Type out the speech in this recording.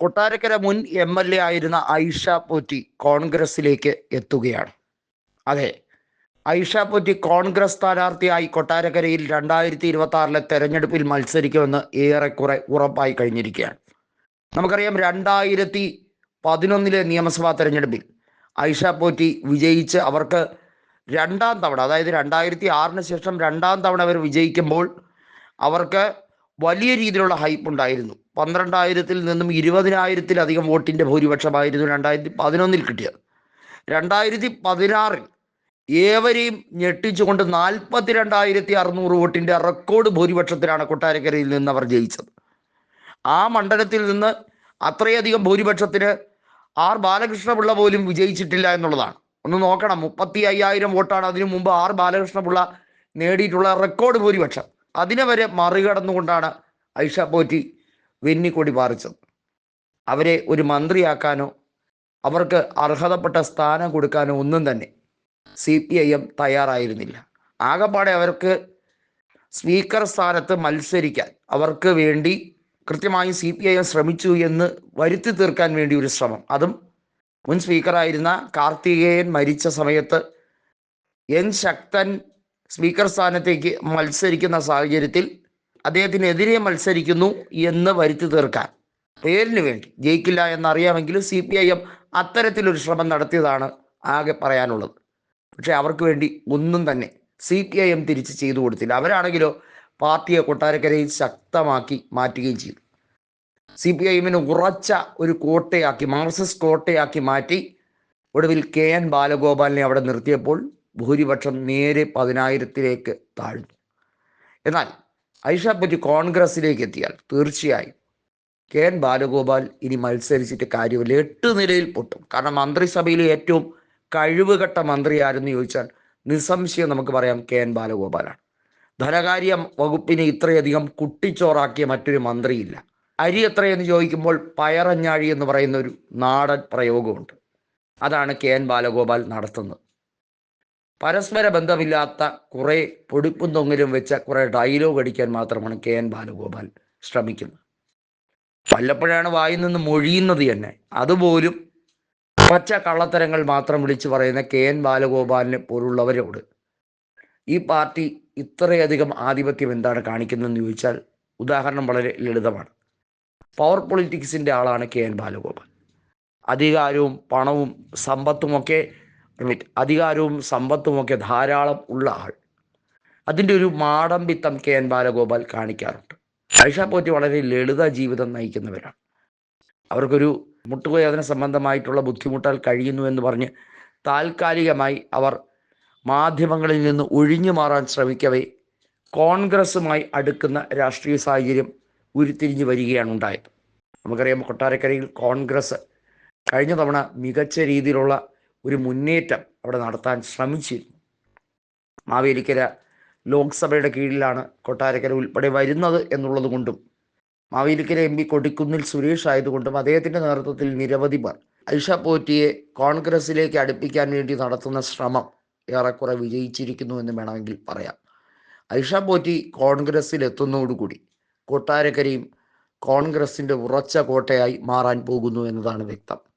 കൊട്ടാരക്കര മുൻ M L A ആയിരുന്ന ഐഷ പോറ്റി കോൺഗ്രസിലേക്ക് എത്തുകയാണ്. അതെ ഐഷ പോറ്റി കോൺഗ്രസ് സ്ഥാനാർത്ഥിയായി കൊട്ടാരക്കരയിൽ രണ്ടായിരത്തി ഇരുപത്തി ആറിലെ തെരഞ്ഞെടുപ്പിൽ മത്സരിക്കുമെന്ന് ഏറെക്കുറെ ഉറപ്പായി കഴിഞ്ഞിരിക്കുകയാണ്. നമുക്കറിയാം രണ്ടായിരത്തി പതിനൊന്നിലെ നിയമസഭാ തെരഞ്ഞെടുപ്പിൽ ഐഷ പോറ്റി വിജയിച്ച് അവർക്ക് രണ്ടാം തവണ അതായത് രണ്ടായിരത്തി ആറിന് ശേഷം രണ്ടാം തവണ അവർ വിജയിക്കുമ്പോൾ അവർക്ക് വലിയ രീതിയിലുള്ള ഹൈപ്പ് ഉണ്ടായിരുന്നു. പന്ത്രണ്ടായിരത്തിൽ നിന്നും ഇരുപതിനായിരത്തിലധികം വോട്ടിന്റെ ഭൂരിപക്ഷമായിരുന്നു രണ്ടായിരത്തി പതിനൊന്നിൽ കിട്ടിയത്. രണ്ടായിരത്തി പതിനാറിൽ ഏവരെയും ഞെട്ടിച്ചുകൊണ്ട് നാൽപ്പത്തി രണ്ടായിരത്തി അറുന്നൂറ് വോട്ടിന്റെ റെക്കോർഡ് ഭൂരിപക്ഷത്തിലാണ് കൊട്ടാരക്കരയിൽ നിന്ന് അവർ ജയിച്ചത്. ആ മണ്ഡലത്തിൽ നിന്ന് അത്രയധികം ഭൂരിപക്ഷത്തിന് ആർ ബാലകൃഷ്ണപിള്ള പോലും വിജയിച്ചിട്ടില്ല എന്നുള്ളതാണ്. ഒന്ന് നോക്കണം മുപ്പത്തി അയ്യായിരം വോട്ടാണ് അതിനു മുമ്പ് ആർ ബാലകൃഷ്ണപിള്ള നേടിയിട്ടുള്ള റെക്കോർഡ് ഭൂരിപക്ഷം. അതിനെ വരെ മറികടന്നുകൊണ്ടാണ് ഐഷ പോറ്റി വെന്നിക്കൊടി പാറിച്ചത്. അവരെ ഒരു മന്ത്രിയാക്കാനോ അവർക്ക് അർഹതപ്പെട്ട സ്ഥാനം കൊടുക്കാനോ ഒന്നും തന്നെ സി പി ഐ എം തയ്യാറായിരുന്നില്ല. ആകപ്പാടെ അവർക്ക് സ്പീക്കർ സ്ഥാനത്ത് മത്സരിക്കാൻ അവർക്ക് വേണ്ടി കൃത്യമായി സി പി ഐ എം ശ്രമിച്ചു എന്ന് വരുത്തി തീർക്കാൻ വേണ്ടി ഒരു ശ്രമം. അതും മുൻ സ്പീക്കറായിരുന്ന കാർത്തികേയൻ മരിച്ച സമയത്ത് എൻ ശക്തൻ സ്പീക്കർ സ്ഥാനത്തേക്ക് മത്സരിക്കുന്ന സാഹചര്യത്തിൽ അദ്ദേഹത്തിനെതിരെ മത്സരിക്കുന്നു എന്ന് വരുത്തി തീർക്കാൻ. പേരിന് വേണ്ടി. ജയിക്കില്ല എന്നറിയാമെങ്കിലും സി പി ഐ എം അത്തരത്തിലൊരു ശ്രമം നടത്തിയതാണ് ആകെ പറയാനുള്ളത്. പക്ഷെ അവർക്ക് വേണ്ടി ഒന്നും തന്നെ സി പി ഐ എം തിരിച്ച് ചെയ്തു കൊടുത്തില്ല. അവരാണെങ്കിലോ പാർട്ടിയെ കൊട്ടാരക്കരയിൽ ശക്തമാക്കി മാറ്റുകയും ചെയ്തു. സി പി ഐ എമ്മിന് ഉറച്ച ഒരു കോട്ടയാക്കി മാർക്സിസ്റ്റ് കോട്ടയാക്കി മാറ്റി ഒടുവിൽ കെ എൻ ബാലഗോപാലിനെ അവിടെ നിർത്തിയപ്പോൾ ഭൂരിപക്ഷം നേരെ പതിനായിരത്തിലേക്ക് താഴ്ന്നു. എന്നാൽ ഐഷ പറ്റി കോൺഗ്രസിലേക്ക് എത്തിയാൽ തീർച്ചയായും കെ എൻ ബാലഗോപാൽ ഇനി മത്സരിച്ചിട്ട് കാര്യമില്ല. എട്ട് നിലയിൽ പൊട്ടും. കാരണം മന്ത്രിസഭയിലെ ഏറ്റവും കഴിവുകെട്ട മന്ത്രി ആരെന്ന് ചോദിച്ചാൽ നിസ്സംശയം നമുക്ക് പറയാം കെ എൻ ബാലഗോപാലാണ്. ധനകാര്യ വകുപ്പിനെ ഇത്രയധികം കുട്ടിച്ചോറാക്കിയ മറ്റൊരു മന്ത്രിയില്ല. അരി എത്രയെന്ന് ചോദിക്കുമ്പോൾ പയറഞ്ഞാഴി എന്ന് പറയുന്ന ഒരു നാടൻ പ്രയോഗമുണ്ട്. അതാണ് കെ എൻ ബാലഗോപാൽ നടത്തുന്നത്. പരസ്പര ബന്ധമില്ലാത്ത കുറേ പൊടിപ്പും തൊങ്ങലും വെച്ച കുറേ ഡയലോഗ് അടിക്കാൻ മാത്രമാണ് കെ എൻ ബാലഗോപാൽ ശ്രമിക്കുന്നത്. വല്ലപ്പോഴാണ് വായിൽ നിന്ന് മൊഴിയുന്നത് തന്നെ. അതുപോലും പച്ച കള്ളത്തരങ്ങൾ മാത്രം വിളിച്ചു പറയുന്ന കെ എൻ ബാലഗോപാലിനെ പോലുള്ളവരോട് ഈ പാർട്ടി ഇത്രയധികം ആധിപത്യം എന്താണ് കാണിക്കുന്നതെന്ന് ചോദിച്ചാൽ ഉദാഹരണം വളരെ ലളിതമാണ്. പവർ പൊളിറ്റിക്സിന്റെ ആളാണ് കെ എൻ ബാലഗോപാൽ. അധികാരവും പണവും സമ്പത്തുമൊക്കെ അധികാരവും സമ്പത്തുമൊക്കെ ധാരാളം ഉള്ള ആൾ. അതിന്റെ ഒരു മാടമ്പിത്തം കെ എൻ ബാലഗോപാൽ കാണിക്കാറുണ്ട്. ഐഷ പോറ്റി വളരെ ലളിത ജീവിതം നയിക്കുന്നവരാണ്. അവർക്കൊരു മുട്ടുവേദന സംബന്ധമായിട്ടുള്ള ബുദ്ധിമുട്ടാൽ കഴിയുന്നു എന്ന് പറഞ്ഞ് താൽക്കാലികമായി അവർ മാധ്യമങ്ങളിൽ നിന്ന് ഒഴിഞ്ഞു മാറാൻ ശ്രമിക്കവേ കോൺഗ്രസുമായി അടുക്കുന്ന രാഷ്ട്രീയ സാഹചര്യം ഉരുത്തിരിഞ്ഞു വരികയാണ് ഉണ്ടായത്. നമുക്കറിയാം കൊട്ടാരക്കരയിൽ കോൺഗ്രസ് കഴിഞ്ഞ തവണ മികച്ച രീതിയിലുള്ള ഒരു മുന്നേറ്റം അവിടെ നടത്താൻ ശ്രമിച്ചിരുന്നു. മാവേലിക്കര ലോക്സഭയുടെ കീഴിലാണ് കൊട്ടാരക്കര ഉൾപ്പെടെ വരുന്നത് എന്നുള്ളത് കൊണ്ടും മാവേലിക്കര എം പി കൊടിക്കുന്നിൽ സുരേഷ് ആയതുകൊണ്ടും അദ്ദേഹത്തിന്റെ നേതൃത്വത്തിൽ നിരവധി പേർ ഐഷ പോറ്റിയെ കോൺഗ്രസിലേക്ക് അടുപ്പിക്കാൻ വേണ്ടി നടത്തുന്ന ശ്രമം ഏറെക്കുറെ വിജയിച്ചിരിക്കുന്നു എന്ന് വേണമെങ്കിൽ പറയാം. ഐഷ പോറ്റി കോൺഗ്രസ്സിൽ എത്തുന്നതോടുകൂടി കൊട്ടാരക്കരയും കോൺഗ്രസിന്റെ ഉറച്ച കോട്ടയായി മാറാൻ പോകുന്നു എന്നതാണ് വ്യക്തം.